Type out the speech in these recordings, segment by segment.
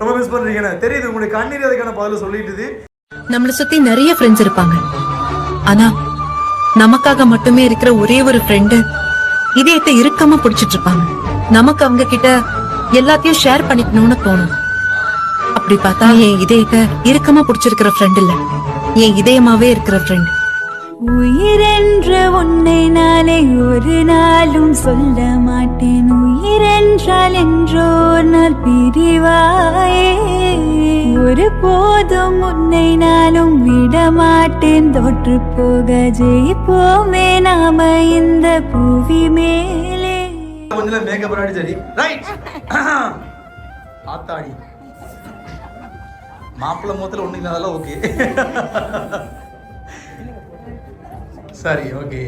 ரொம்ப மிஸ் பண்றீங்கன்னு தெரியுது உங்களுக்கு கண்ணீர் அதுக்கான பதில சொல்லிட்டுது நம்மள சுத்தி நிறைய ஃப்ரெண்ட்ஸ் இருப்பாங்க. ஆனா நமக்காக மட்டுமே இருக்கிற ஒரே ஒரு ஃப்ரெண்டு இதயத்தை இறுக்கமா பிடிச்சிட்டு இருப்பாங்க. நமக்கு அவங்க கிட்ட எல்லாத்தையும் ஷேர் பண்ணிக்கணும்னு தோணும். அப்படி பார்த்தா என் இதயத்தை இறுக்கமா பிடிச்சிருக்கிற ஃப்ரெண்ட் இல்ல. என் இதயமாவே இருக்கிற ஃப்ரெண்ட் உயிரென்ற உன்னை நாளை ஒரு நாளும் சொல்ல மாட்டேன். உயிரென்றால் என்றோ நாள் பிரிவாயே. ஒரு போதும் உன்னை நாளும் விட மாட்டேன். தோற்று போக ஜெயிப்போமே நாம இந்த புவி மேலே. கொஞ்சம் மேக்கப் சரி ரைட் ஆத்தாடி. மாப்பிள்ளை முகத்தில் ஒண்ணு இல்லாதெல்லாம் ஓகே சரி ஓகே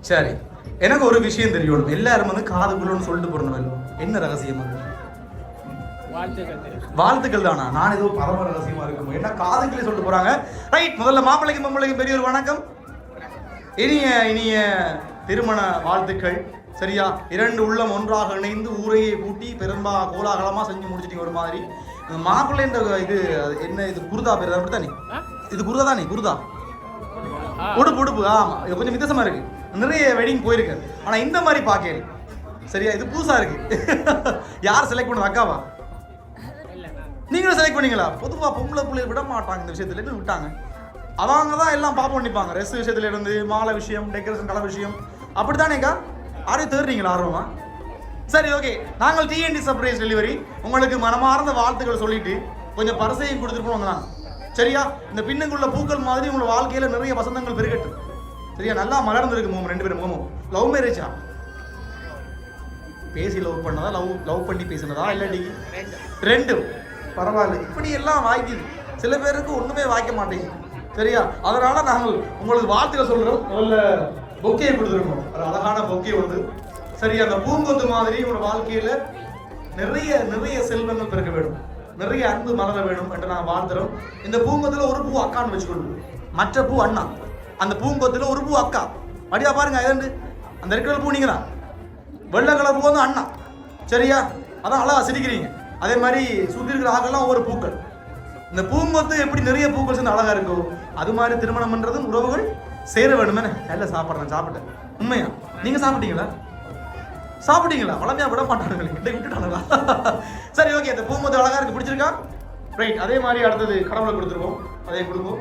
சரி. எனக்கு ஒரு விஷயம் தெரியும் எல்லாரும் வந்து காதுக்குள்ளன்னு சொல்லிட்டு போறணும் என்ன ரகசியம் அது? வாழ்த்துக்கள் தானா? நான் ஏதோ பரம ரகசியமா இருக்கும்? என்ன காதுக்குள்ளே சொல்லிட்டு போறாங்க? ரைட் முதல்ல மாப்பிள்ளைக்கும் பொம்பளைக்கும் பெரிய ஒரு வணக்கம். இனிய இனிய திருமண வாழ்த்துக்கள். சரியா? இரண்டு உள்ளம் ஒன்றாக இணைந்து ஊரையை கூட்டி பெரும்பா கோலாகலமா செஞ்சு முடிச்சிட்டீங்க ஒரு மாதிரி. மாப்பிள்ளைன்ற இது என்ன இது குருதா பேர் அப்படித்தானே? இது குருதா தானே? குருதா? உடுப்பு உடுப்பு. ஆமா. இது கொஞ்சம் வித்தியாசமா இருக்கு. நிறைய வெட்டிங் போயிருக்கு. ஆனா இந்த மாதிரி பார்க்கல சரியா? இது புதுசா இருக்கு. யார் செலக்ட் பண்ணது? அக்காவா? நீங்களும் செலக்ட் பண்ணீங்களா? பொதுவா பொம்பளை பிள்ளைய விட மாட்டாங்க. இந்த விஷயத்துல இருந்து விட்டாங்க. அவங்க தான் எல்லாம் பாப்போம் பண்ணிப்பாங்க. ரெஸ் விஷயத்துல இருந்து மாலை விஷயம் டெக்கரேஷன் கலர் விஷயம். அப்படித்தானேக்கா யாரையும் தேடுறீங்களா ஆர்வமா? சரி ஓகே நாங்கள் டிஎன்டி சர்ப்ரைஸ் டெலிவரி உங்களுக்கு மனமார்ந்த வாழ்த்துக்கள் சொல்லிட்டு கொஞ்சம் பரிசையும் கொடுத்துட்டு போவாங்களாம் சரியா? இந்த பின்னுக்குள்ள பூக்கள் மாதிரி உங்களோட வாழ்க்கையில நிறைய வசந்தங்கள் பெருகட்டும். சரியா? நல்லா மலர்ந்துருக்கு மோமம் ரெண்டு பேரும் மோமம் லவ் மேரேஜா பேசி லவ் பண்ணதா? லவ் லவ் பண்ணி பேசினதா? இல்லாட்டி ரெண்டும்? பரவாயில்ல. இப்படி எல்லாம் வாய்க்குது. சில பேருக்கு ஒண்ணுமே வாய்க்க மாட்டேங்குது. சரியா? அதனால நாங்கள் உங்களுக்கு வார்த்தையில சொல்றோம். முதல்ல பொக்கையை கொடுத்துருக்கோம் ஒரு அழகான பொக்கே வந்து சரியா? அந்த பூங்கொத்து மாதிரி உங்களோட வாழ்க்கையில நிறைய நிறைய செல்வங்கள் பிறக்க வேண்டும். நிறைய அன்பு மலர வேணும் என்று நான் வாழ்ந்துறோம். இந்த பூங்கத்தில் ஒரு பூ அக்கான்னு வச்சுக்கொள்வோம். மற்ற பூ அண்ணா. அந்த பூங்கத்தில் ஒரு பூ அக்கா. அப்படியா பாருங்க அது அந்த இருக்கிற பூ நீங்க தான் வெள்ளை கலர் பூ வந்து அண்ணா. சரியா? அதான் அழகா சிரிக்கிறீங்க. அதே மாதிரி சுற்றி இருக்கிற ஆக்கெல்லாம் ஒவ்வொரு பூக்கள். இந்த பூங்கொத்து எப்படி நிறைய பூக்கள் சேர்ந்து அழகா இருக்கோ அது மாதிரி திருமணம் பண்றதும் உறவுகள் சேர வேணுமே நல்லா சாப்பிட்றேன் சாப்பிட்டேன். உண்மையா? நீங்க சாப்பிட்டீங்களா? சாப்பிட்டீங்களா? வளமையா விட மாட்டானுங்களே கிட்ட விட்டுட்டானுங்களா சரி ஓகே இந்த பூங்கொத்து அழகா இருக்கு பிடிச்சிருக்கா ரைட் அதே மாதிரி அடுத்தது கடவுளை கொடுத்துருவோம் அதே கொடுப்போம்.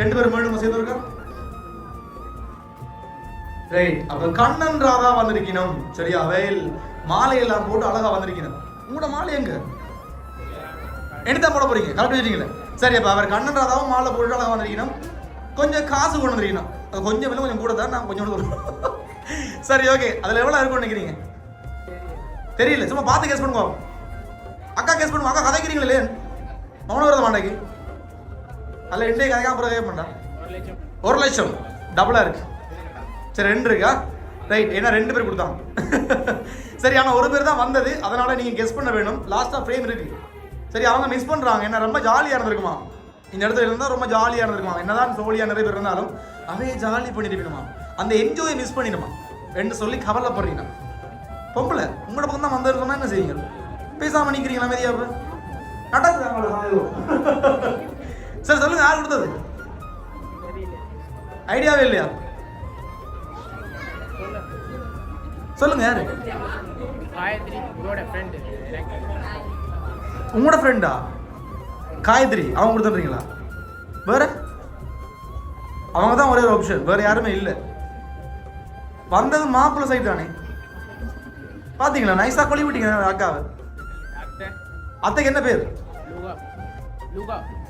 ரெண்டு பேரும் மீண்டும் சேர்ந்து இருக்கா ரைட் அப்ப கண்ணன் ராதா வந்திருக்கணும். சரியா வயல் மாலை எல்லாம் போட்டு அழகா வந்திருக்கணும். உங்களோட மாலை எங்க? எடுத்தா போட போறீங்க. கரெக்ட் வச்சிட்டீங்களே சரி அப்ப அவர் கண்ணன் ராதாவும் மாலை போட்டு அழகா வந்திருக்கணும். கொஞ்சம் காசு கொண்டு வந்திருக்கணும். அது கொஞ்சம் இல்லை கொஞ்சம் கூட தான் நான் கொஞ்சம் கூட சரி ஓகே அதுல எவ்வளவு இருக்கும்னு நினைக்கிறீங்க? தெரியல. சும்மா பார்த்து கேஸ் பண்ணுவோம் அக்கா கேஸ் பண்ணுவோம் அக்கா கதைக்கிறீங்களே மௌன விரத மாண்டைக்கு அதில் இன்றைய கதைக்கா அப்புறம் கதை பண்ணா? ஒரு லட்சம். டபுளா இருக்கு. சரி ரெண்டு இருக்கா? ரைட் ஏன்னா ரெண்டு பேர் கொடுத்தாங்க. சரி ஆனால் ஒரு பேர் தான் வந்தது. அதனால நீங்கள் கெஸ் பண்ண வேணும். லாஸ்ட்டாக ஃப்ரேம் இருக்கு. சரி அவங்க மிஸ் பண்ணுறாங்க என்ன ரொம்ப ஜாலியாக இருந்திருக்குமா இந்த இடத்துல இருந்தால் ரொம்ப ஜாலியாக இருந்திருக்குமா என்னதான் ஜோலியாக நிறைய பேர் இருந்தாலும் அதே ஜாலி பண்ணிருக்கணுமா அந்த என்ஜாய் மிஸ் பண்ணிடுமா? ரெண்டு சொல்லி கவலைப்படுறீங்க பொம்பளை உங்களோட பக்கம் தான் வந்தது என்ன செய்வீங்க பேசாம நிக்கிறீங்களா மெதியாப்பு நடக்குது. சரி சொல்லுங்க யார் கொடுத்தது? ஐடியாவே இல்லையா? சொல்லுங்க யாரு? உங்களோட ஃப்ரெண்டா காயத்ரி அவங்க கொடுத்துறீங்களா வேற? அவங்க தான் ஒரே ஒரு ஆப்ஷன் வேற யாருமே இல்லை. வந்தது மாப்பிள்ளை சைடு தானே? பாத்தீங்களா? நைஸா கொழி விட்டீங்க அக்காவை. அத்தைக்கு என்ன பேர்?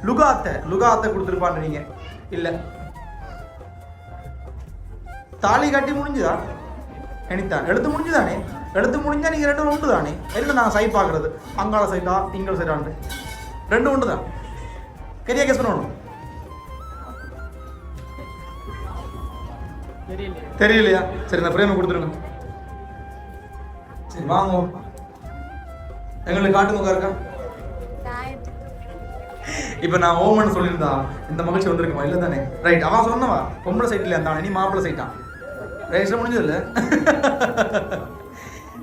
லுகா. அத்தை. லுகா அத்தை கொடுத்துருப்பான்னு நீங்க. இல்ல. தாலி கட்டி முடிஞ்சுதா? எனித்தான். எழுத்து முடிஞ்சுதானே? எழுத்து முடிஞ்சா நீங்க ரெண்டும் உண்டு தானே என்ன நான் சைட் பாக்குறது அங்காள சைட்டா இங்கால சைட்டான்னு ரெண்டும் உண்டு தான் கெரியா கேஸ் பண்ணணும்? தெரியல தெரியலையா? சரி இந்த பிரேமை கொடுத்துருங்க. சரி வாங்க. எங்களுக்கு காட்டுங்க இருக்கா? இப்ப நான் ஓமன் சொல்லியிருந்தா இந்த மகிழ்ச்சி வந்திருக்குமா? இல்ல தானே ரைட் அவன் சொன்னவா பொம்பளை சைட்ல இருந்தான்? நீ மாப்பிள்ளை சைட்டான் ரெஜிஸ்டர் முடிஞ்சது இல்ல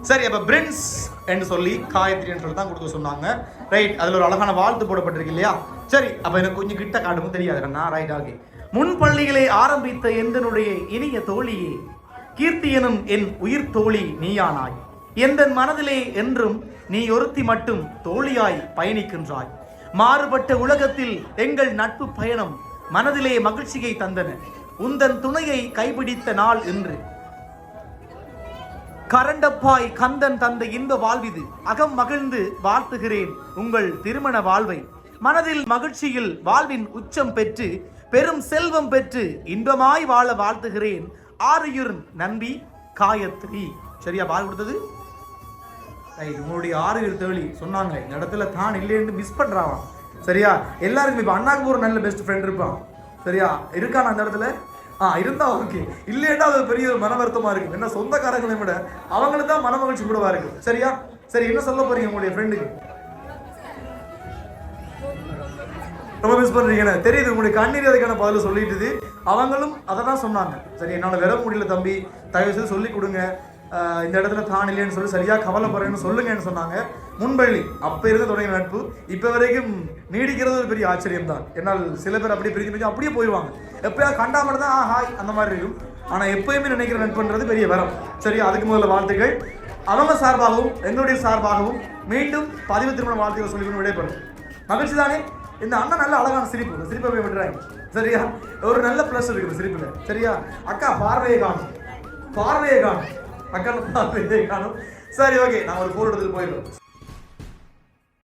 சரி அப்ப பிரின்ஸ் என்று சொல்லி காயத்ரி என்று சொல்லி தான் கொடுக்க சொன்னாங்க. ரைட் அதுல ஒரு அழகான வாழ்த்து போடப்பட்டிருக்கு இல்லையா? சரி அப்ப எனக்கு கொஞ்சம் கிட்ட காட்டவும் தெரியாது கண்ணா. ரைட் ஓகே முன் பள்ளிகளை ஆரம்பித்த எந்தனுடைய இனிய தோழியே கீர்த்தி எனும் என் உயிர் தோழி நீயானாய். எந்த மனதிலே என்றும் நீ ஒருத்தி மட்டும் தோழியாய் பயணிக்கின்றாய். மாறுபட்ட உலகத்தில் எங்கள் நட்பு பயணம் மனதிலே மகிழ்ச்சியை தந்தன. உந்தன் துணையை கைபிடித்த நாள் என்று கரண்டப்பாய் கந்தன் தந்த இன்ப வாழ்விது. அகம் மகிழ்ந்து வாழ்த்துகிறேன் உங்கள் திருமண வாழ்வை. மனதில் மகிழ்ச்சியில் வாழ்வின் உச்சம் பெற்று பெரும் செல்வம் பெற்று இன்பமாய் வாழ வாழ்த்துகிறேன். ஆரியுர் நம்பி காயத்ரி. சரியா பால் கொடுத்தது? ரைட் உங்களுடைய ஆறுகள் தேழி சொன்னாங்க. இந்த இடத்துல தான் இல்லைன்னு மிஸ் பண்ணுறான் சரியா? எல்லாருக்கும் இப்போ அண்ணாக்கு ஒரு நல்ல பெஸ்ட் ஃப்ரெண்ட் இருப்பான். சரியா? இருக்கான் அந்த இடத்துல? ஆ இருந்தா ஓகே இல்லைன்னா அது பெரிய ஒரு மன வருத்தமாக இருக்கு. என்ன சொந்தக்காரங்களை விட அவங்களுக்கு தான் மன மகிழ்ச்சி கூடவா இருக்கு. சரியா? சரி என்ன சொல்ல போறீங்க உங்களுடைய ஃப்ரெண்டுக்கு ரொம்ப மிஸ் பண்றீங்கன்னு தெரியுது உங்களுடைய கண்ணீர் அதுக்கான பதில் சொல்லிட்டுது. அவங்களும் அதை தான் சொன்னாங்க. சரி என்னால் விட முடியல தம்பி. தயவு செய்து சொல்லி கொடுங்க. இந்த இடத்துல தான் இல்லைன்னு சொல்லி சரியாக கவலைப்படுறேன்னு சொல்லுங்கன்னு சொன்னாங்க. முன்பள்ளி அப்போ இருந்து தொடங்கிய நட்பு இப்போ வரைக்கும் நீடிக்கிறது ஒரு பெரிய ஆச்சரியம் தான் என்னால் சில பேர் அப்படியே பிரிஞ்சு பிரிஞ்சு அப்படியே போயிடுவாங்க எப்பயாவது கண்டா மட்டும் தான் ஹாய் அந்த மாதிரி இருக்கும். ஆனால் எப்போயுமே நினைக்கிற நட்புன்றது பெரிய வரம். சரியா? அதுக்கு முதல்ல வாழ்த்துக்கள். அவங்க சார்பாகவும் எங்களுடைய சார்பாகவும் மீண்டும் பதிவு திருமண வாழ்த்துக்கள் சொல்லி கொண்டு விடைபெறும். மகிழ்ச்சி தானே? இந்த அண்ணன் நல்ல அழகான சிரிப்பு. இந்த சிரிப்பை போய் விட்டுறாங்க. சரியா? ஒரு நல்ல ப்ளஸ் இருக்கு சிரிப்பில். சரியா? அக்கா பார்வையை காணும். பார்வையை காணும். அக்கா பார்வையை காணும் சரி ஓகே நான் ஒரு ஃபோன் எடுத்துட்டு போயிடுறோம்